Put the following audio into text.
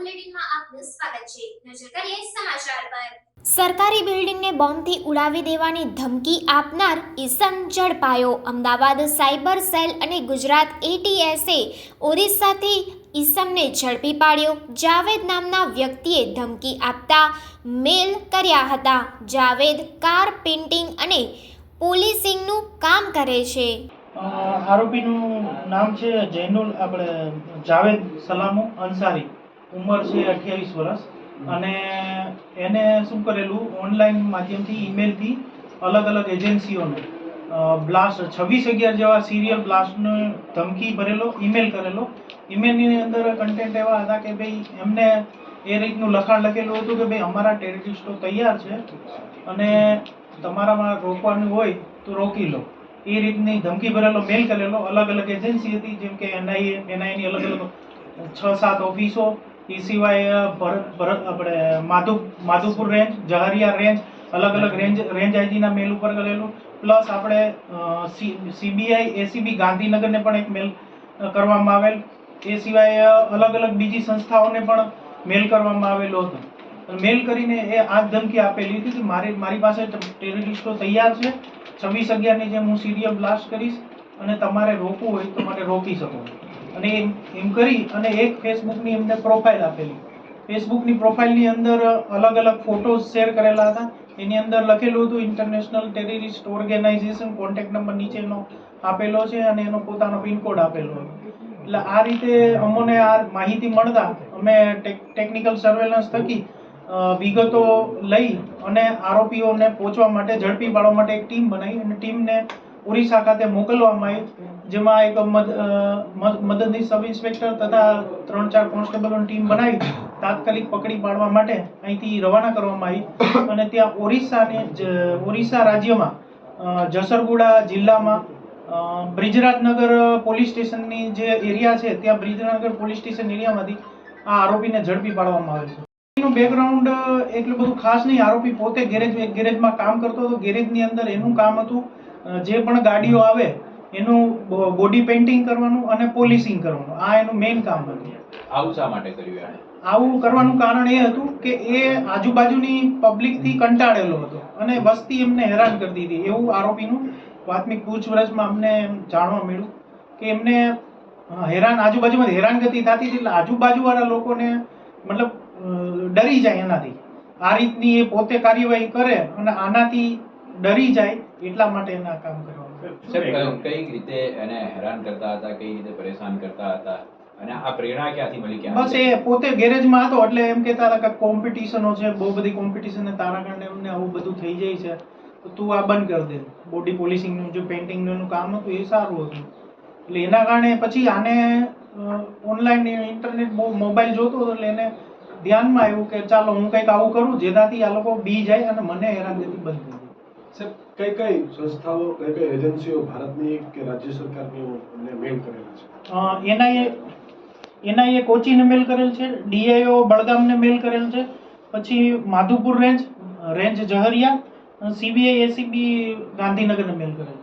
બુલેટિનમાં આપનું સ્વાગત છે. નજર કરીએ સમાચાર પર. સરકારી બિલ્ડિંગને બોમ્બથી ઉડાવી દેવાની ધમકી આપનાર ઇસમ ઝડપાયો અમદાવાદ સાયબર સેલ અને ગુજરાત એટીએસએ ઓરિસ્સાથી ઈસમને ઝડપી પાડ્યો. જાવેદ નામના વ્યક્તિએ ધમકી આપતા મેલ કર્યા હતા. જાવેદ કાર પેઇન્ટિંગ અને પોલીસિંગનું કામ કરે છે. આરોપીનું નામ છે જૈનુલ આપણે જાવેદ સલામો અંસારી. ઉંમર છે અઠ્યાવીસ વર્ષ. અને એને શું કરેલું? ઓનલાઈન માધ્યમથી ઈમેલથી અલગ અલગ એજન્સીઓને બ્લાસ્ટ છવ્વીસ અગિયાર જેવા સિરિયલ બ્લાસ્ટનો ધમકી ભરેલો ઈમેલ કરેલો. ઈમેલની અંદર કન્ટેન્ટ એવા હતા કે ભાઈ, એમને એ રીતનું લખાણ લખેલું હતું કે ભાઈ, અમારા ટેરરિસ્ટો તૈયાર છે અને તમારામાં રોકવાનું હોય તો રોકી લો. એ રીતની ધમકી ભરેલો મેલ કરેલો. અલગ અલગ એજન્સી હતી, જેમ કે એનઆઈએ એનઆઈની અલગ અલગ છ સાત ઓફિસો એ સિવાય ભરત ભરત, આપણે, માધુ, માધુપુર રેન્જ જહરિયા રેન્જ અલગ અલગ રેન્જ રેન્જ આઈજીના મેલ ઉપર કરેલું. પ્લસ આપણે સીબીઆઈ એસીબી ગાંધીનગરને પણ એક મેલ કરવામાં આવેલ. એ સિવાય અલગ અલગ બીજી સંસ્થાઓને પણ મેલ કરવામાં આવેલો હતો. મેલ કરીને એ આ ધમકી આપેલી હતી કે મારી મારી પાસે ટેરરિસ્ટો તૈયાર છે. છવ્વીસ અગિયારની જેમ હું સિરિયલ બ્લાસ્ટ કરીશ અને તમારે રોકવું હોય તો મને રોકી શકો. અને એમ કરી અને એક ફેસબુકની એમને પ્રોફાઇલ આપેલી. ફેસબુકની પ્રોફાઇલની અંદર અલગ અલગ ફોટોઝ શેર કરેલા હતા. એની અંદર લખેલું હતું international terrorist organisation contact number નીચેનો આપેલો છે અને એનો પોતાનો પિનકોડ આપેલો હતો. એટલે આ રીતે અમોને આ માહિતી મળતા અમે ટેકનિકલ સર્વેલન્સ થકી વિગતો લઈ અને આરોપીઓને પહોંચવા માટે ઝડપી પાડવા માટે એક ટીમ બનાવી અને ટીમને ઓરિસ્સા ખાતે મોકલવામાં આવી જેમાં એક મદ- અ, મદ- મદદનીશ સબ ઇન્સ્પેક્ટર તથા ત્રણ ચાર કોન્સ્ટેબલોની ટીમ બનાવી તાત્કાલિક પકડી પાડવા માટે અહીંથી રવાના કરવામાં આવી અને ત્યાં ઓરિસ્સાને ઓરિસ્સા રાજ્યમાં જસરગુડા જિલ્લામાં બ્રિજરાજનગર પોલીસ સ્ટેશનની જે એરિયા છે ત્યાં બ્રિજરાજનગર પોલીસ સ્ટેશન એરિયામાંથી આ આરોપીને ઝડપી પાડવામાં આવે છે. એનું બેકગ્રાઉન્ડ એટલું બધું ખાસ નહીં. આરોપી પોતે ગેરેજ એક ગેરેજમાં કામ કરતો હતો. ગેરેજની અંદર એનું કામ હતું જે પણ ગાડીઓ આવે એનું બોડી પેઇન્ટિંગ કરવાનું અને પોલિશિંગ કરવાનું. આ એનું મેઇન કામ હતું. આવું શા માટે કર્યું એણે આવું કરવાનું કારણ એ હતું કે એ આજુબાજુની પબ્લિકથી કંટાળેલો હતો અને વસ્તી એમને હેરાન કરતી હતી એવું આરોપીનું પ્રાથમિક પૂછપરછમાં અમને જાણવા મળ્યું કે એમને હેરાન આજુબાજુમાં હેરાનગતિ થતી હતી એટલે આજુબાજુવાળા લોકોને મતલબ ડરી જાય એનાથી. આ રીતની એ પોતે કાર્યવાહી કરે અને આનાથી ડરી જાય એટલા માટે એના કામ કરવાનું. કઈ રીતે એને હેરાન કરતા હતા? કઈ રીતે પરેશાન કરતા હતા? અને આ પ્રેરણા ક્યાંથી મળી? ક્યાં બસ એ પોતે ગેરેજમાં હતો એટલે એમ કહેતા હતા કે કોમ્પિટિશનો છે બહુ બધી કોમ્પિટિશન ને તારા કારણે એમને આવું બધું થઈ જાય છે. તો તું આ બંધ કરી દે. બોડી પોલિશિંગનું જે પેઇન્ટિંગનું કામ હતું એ સારું હતું. એટલે એના કારણે પછી આને ઓનલાઈન ઇન્ટરનેટ બહુ મોબાઈલ જોતો હતો એટલે એને ધ્યાનમાં આવ્યું કે ચાલો હું કંઈક આવું કરું જેનાથી આ લોકો બી જાય અને મને હેરાનગતિ બંધ કરી સાહેબ, કઈ કઈ સંસ્થાઓ, કઈ કઈ એજન્સીઓ ભારતની કે રાજ્ય સરકારની મેલ કરેલા છે? એનઆઈએ એનઆઈએ કોચીને મેલ કરેલ છે, ડીઆઈઓ બળગામને મેલ કરેલ છે, પછી Madhupur range range Jahariya CBI, ACB ગાંધીનગરને mail કરેલ છે.